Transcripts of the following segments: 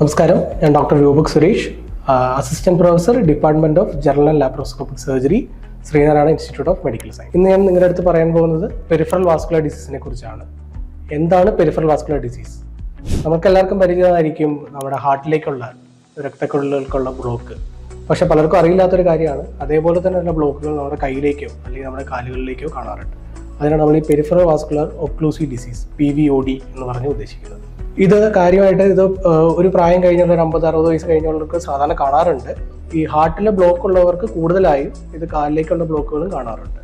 നമസ്കാരം. ഞാൻ doctor Rupak Suresh assistant professor department of general and laparoscopic surgery Sreenarayana institute of medical science. ഇന്ന് ഞാൻ നിങ്ങളുടെ അടുത്ത് പറയാൻ പോകുന്നത് പെരിഫറൽ വാസ്കുലർ ഡിസീസിനെ കുറിച്ചാണ്. എന്താണ് പെരിഫറൽ വാസ്കുലർ ഡിസീസ്? നമുക്ക് എല്ലാവർക്കും പരിചിതമായിരിക്കും നമ്മുടെ ഹാർട്ടിലേക്കുള്ള രക്തക്കുഴലുകൾക്കുള്ള ബ്ലോക്ക്. പക്ഷെ പലർക്കും അറിയില്ലാത്തൊരു കാര്യമാണ്. അതേപോലെ തന്നെ തന്നെയുള്ള ബ്ലോക്കുകൾ നമ്മുടെ കയ്യിലേക്കോ അല്ലെങ്കിൽ നമ്മുടെ കാലുകളിലേക്കോ കാണാറുണ്ട്. അതിനാണ് നമ്മൾ ഈ peripheral vascular occlusive disease P V O D എന്ന് പറഞ്ഞ് ഉദ്ദേശിക്കുന്നത്. ഇത് കാര്യമായിട്ട് ഇത് ഒരു പ്രായം കഴിഞ്ഞുള്ള ഒരു അമ്പത് അറുപത് വയസ്സ് കഴിഞ്ഞുള്ളവർക്ക് സാധാരണ കാണാറുണ്ട്. ഈ ഹാർട്ടിലെ ബ്ലോക്ക് ഉള്ളവർക്ക് കൂടുതലായും ഇത് കാലിലേക്കുള്ള ബ്ലോക്കുകളും കാണാറുണ്ട്.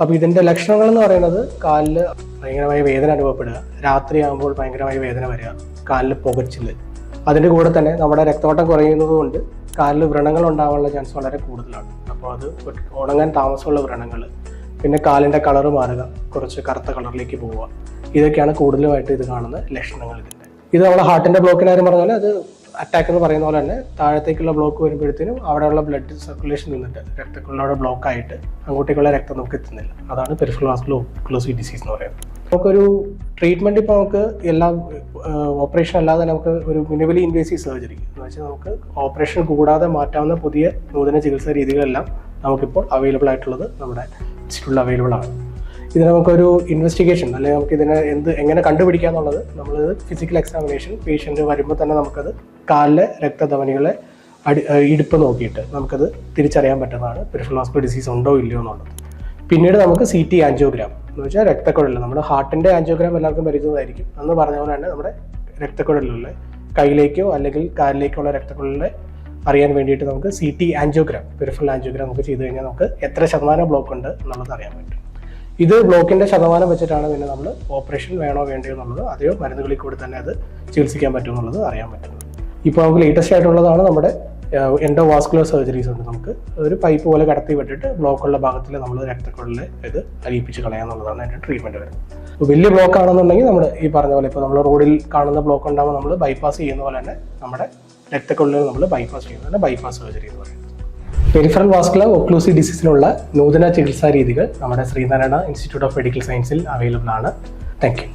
അപ്പോൾ ഇതിന്റെ ലക്ഷണങ്ങൾ എന്ന് പറയുന്നത് കാലിൽ ഭയങ്കരമായ വേദന അനുഭവപ്പെടുക രാത്രിയാകുമ്പോൾ ഭയങ്കരമായ വേദന വരിക കാലിൽ പുകച്ചിൽ അതിന്റെ കൂടെ തന്നെ നമ്മുടെ രക്തോട്ടം കുറയുന്നത് കൊണ്ട് കാലിൽ വ്രണങ്ങൾ ഉണ്ടാകാനുള്ള ചാൻസ് വളരെ കൂടുതലാണ്. അപ്പോൾ അത് ഉണങ്ങാൻ താമസമുള്ള വ്രണങ്ങൾ. പിന്നെ കാലിന്റെ കളർ മാറുക കുറച്ച് കറുത്ത കളറിലേക്ക് പോവുക. ഇതൊക്കെയാണ് കൂടുതലുമായിട്ട് ഇത് കാണുന്ന ലക്ഷണങ്ങൾ ഇത് നമ്മുടെ ഹാർട്ടിന്റെ ബ്ലോക്കിന് കാര്യം പറഞ്ഞാൽ അത് അറ്റാക്ക് എന്ന് പറയുന്ന പോലെ തന്നെ താഴത്തേക്കുള്ള ബ്ലോക്ക് വരുമ്പോഴത്തേനും അവിടെയുള്ള ബ്ലഡ് സർക്കുലേഷൻ നിന്നിട്ട് രക്തക്കുള്ളിലൂടെ ബ്ലോക്ക് ആയിട്ട് അങ്ങോട്ടേക്കുള്ള രക്തം നമുക്ക് എത്തുന്നില്ല. അതാണ് പെരിഫറൽ വാസ്കുലർ ഡിസീസ് എന്ന് പറയുന്നത്. നമുക്കൊരു ട്രീറ്റ്മെന്റ് ഇപ്പോൾ നമുക്ക് എല്ലാ ഓപ്പറേഷൻ അല്ലാതെ നമുക്ക് ഒരു മിനിമലി ഇൻവേസീവ് സർജറി എന്ന് വെച്ചാൽ നമുക്ക് ഓപ്പറേഷൻ കൂടാതെ മാറ്റാവുന്ന പുതിയ നൂതന ചികിത്സാ രീതികളെല്ലാം നമുക്കിപ്പോൾ അവൈലബിൾ ആയിട്ടുള്ളത് നമ്മുടെ ഇൻസ്റ്റിറ്റ്യൂട്ടിൽ അവൈലബിൾ ആണ്. ഇത് നമുക്കൊരു ഇൻവെസ്റ്റിഗേഷൻ അല്ലെങ്കിൽ നമുക്ക് ഇതിനെ എന്ത് എങ്ങനെ കണ്ടുപിടിക്കുക എന്നുള്ളത് നമ്മൾ ഫിസിക്കൽ എക്സാമിനേഷൻ പേഷ്യന്റ് വരുമ്പോൾ തന്നെ നമുക്കത് കാലിലെ രക്തധമനികളെ അടി ഇടുപ്പ് നോക്കിയിട്ട് നമുക്കത് തിരിച്ചറിയാൻ പറ്റുന്നതാണ്. പെരിഫറൽ ഡിസീസ് ഉണ്ടോ ഇല്ലയോ എന്നുള്ളത്. പിന്നീട് നമുക്ക് സി ടി ആൻജിയോഗ്രാം എന്ന് വെച്ചാൽ രക്തക്കുഴലിൽ നമ്മുടെ ഹാർട്ടിന്റെ ആൻജിയോഗ്രാം എല്ലാവർക്കും പരിചിതമായിരിക്കും. എന്ന് പറഞ്ഞ പോലെ തന്നെ നമ്മുടെ രക്തക്കുഴലിലുള്ള കയ്യിലേക്കോ അല്ലെങ്കിൽ കാലിലേക്കോ ഉള്ള രക്തക്കുഴലിനെ അറിയാൻ വേണ്ടിയിട്ട് നമുക്ക് C T angiogram peripheral angiogram നമുക്ക് ചെയ്ത് കഴിഞ്ഞാൽ നമുക്ക് എത്ര ശതമാനം ബ്ലോക്ക് ഉണ്ട് എന്നുള്ളത് അറിയാൻ പറ്റും. ഇത് ബ്ലോക്കിന്റെ ശതമാനം വെച്ചിട്ടാണ് പിന്നെ നമ്മൾ ഓപ്പറേഷൻ വേണോ വേണ്ടയോ എന്നുള്ളത് അതെയോ മരുന്നുകളിൽ കൂടി തന്നെ അത് ചികിത്സിക്കാൻ പറ്റുമോ എന്നുള്ളത് അറിയാൻ പറ്റുന്നത് ഇപ്പോൾ നമുക്ക് ലേറ്റസ്റ്റ് ആയിട്ടുള്ളതാണ് നമ്മുടെ എൻഡോ വാസ്കുലർ സർജറീസ് ഉണ്ട്. നമുക്ക് ഒരു പൈപ്പ് പോലെ കടത്തി വിട്ടിട്ട് ബ്ലോക്കുള്ള ഭാഗത്തിൽ നമ്മൾ രക്തക്കുഴലിൽ ഇത് അലിയിപ്പിച്ച് കളയാന്നുള്ളതാണ് അതിന്റെ ട്രീറ്റ്മെന്റ് വരുന്നത്. അപ്പോൾ വലിയ ബ്ലോക്ക് ആണെന്നുണ്ടെങ്കിൽ നമ്മൾ ഈ പറഞ്ഞ പോലെ ഇപ്പോൾ നമ്മൾ റോഡിൽ കാണുന്ന ബ്ലോക്ക് ഉണ്ടാകുമ്പോൾ നമ്മൾ ബൈപ്പാസ് ചെയ്യുന്ന പോലെ തന്നെ നമ്മുടെ രക്തക്കുഴലിൽ നമ്മൾ ബൈപ്പാസ് ചെയ്യുന്നതാണ് ബൈപ്പാസ് സർജറി എന്ന് പറയുന്നത് പെരിഫറൽ വാസ്കുലർ ഒക്ലൂസീവ് ഡിസീസിനുള്ള നൂതന ചികിത്സാ രീതികൾ നമ്മുടെ ശ്രീനാരായണ ഇൻസ്റ്റിറ്റ്യൂട്ട് ഓഫ് മെഡിക്കൽ സയൻസിൽ അവൈലബിൾ ആണ്. Thank you.